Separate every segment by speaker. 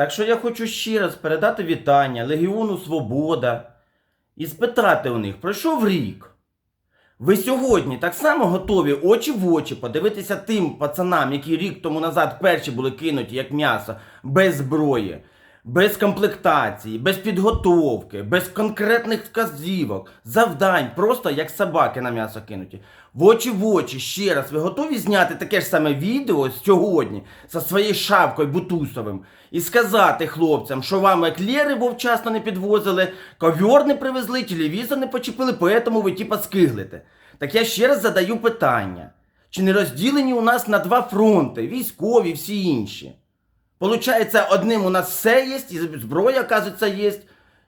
Speaker 1: Так що я хочу ще раз передати вітання Легіону Свобода і спитати у них, пройшов рік. Ви сьогодні так само готові очі в очі подивитися тим пацанам, які рік тому назад перші були кинуті як м'ясо, без зброї, без комплектації, без підготовки, без конкретних вказівок, завдань, просто як собаки на м'ясо кинуті. В очі в очі ще раз, ви готові зняти таке ж саме відео сьогодні зі своєю шавкою Бутусовим і сказати хлопцям, що вам еклери вовчасно не підвозили, ковьор не привезли, телевізор не почепили, поэтому ви типа скиглите. Так я ще раз задаю питання. Чи не розділені у нас на два фронти, військові, всі інші? Получається, одним у нас все є, і зброя, оказується, є.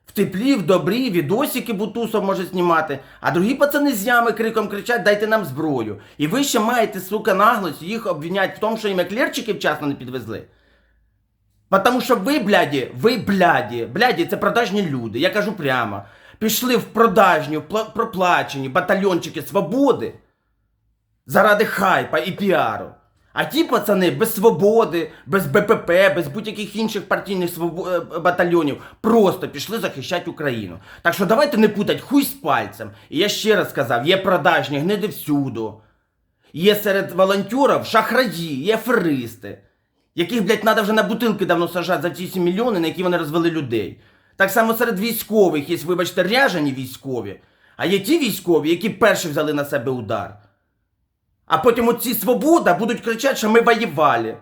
Speaker 1: В теплі, в добрі, відосики Бутусов може знімати, а другі пацани з ями криком кричать, дайте нам зброю. І ви ще маєте, сука, наглость їх обвинять в тому, що їм еклерчики вчасно не підвезли. Потому що ви, бляді, ви, бляді, бляді, це продажні люди, я кажу прямо. Пішли в продажні, в проплачені батальйончики свободи заради хайпа і піару. А ті пацани без свободи, без БПП, без будь-яких інших партійних свобо- е, батальйонів просто пішли захищати Україну. Так що давайте не путать хуй з пальцем. І я ще раз сказав, є продажні гниди всюду. Є серед волонтерів шахраї, є аферисти, яких, блядь, треба вже на бутилки давно сажати за ці 7 мільйони, на які вони розвели людей. Так само серед військових є, вибачте, ряжені військові, а є ті військові, які перші взяли на себе удар. А потім оці свобода будуть кричати, що ми воювали.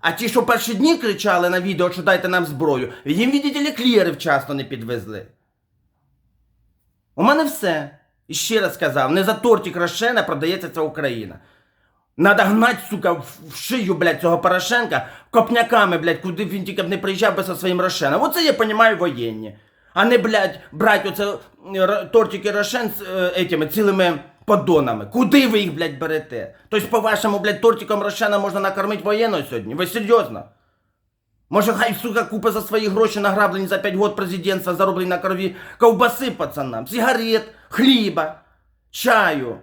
Speaker 1: А ті, що перші дні кричали на відео, що дайте нам зброю, їм, видите, клієри вчасно не підвезли. У мене все. І ще раз сказав, не за тортик Рошена продається ця Україна. Надо гнать, сука, в шию, блядь, цього Порошенка копняками, блядь, куди він тільки б не приїжджав би своїм Рошеном. Оце я понімаю воєнні. А не, блядь, брать оце е, тортики Рошен з е, цілими поддонами. Куди ви їх, блядь, берете? Тобто, по-вашому, блядь, тортиком Рошена можна накормити воєнного сьогодні? Ви серйозно? Може, хай, сука, купа за свої гроші награблені за 5 років президентства, зароблені на крові ковбаси пацанам, сигарет, хліба, чаю.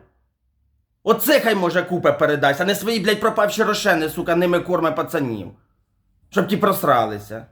Speaker 1: Оце хай може купа передасть, а не свої, блядь, пропавші рошени, сука, ними корме пацанів. Щоб ті просралися.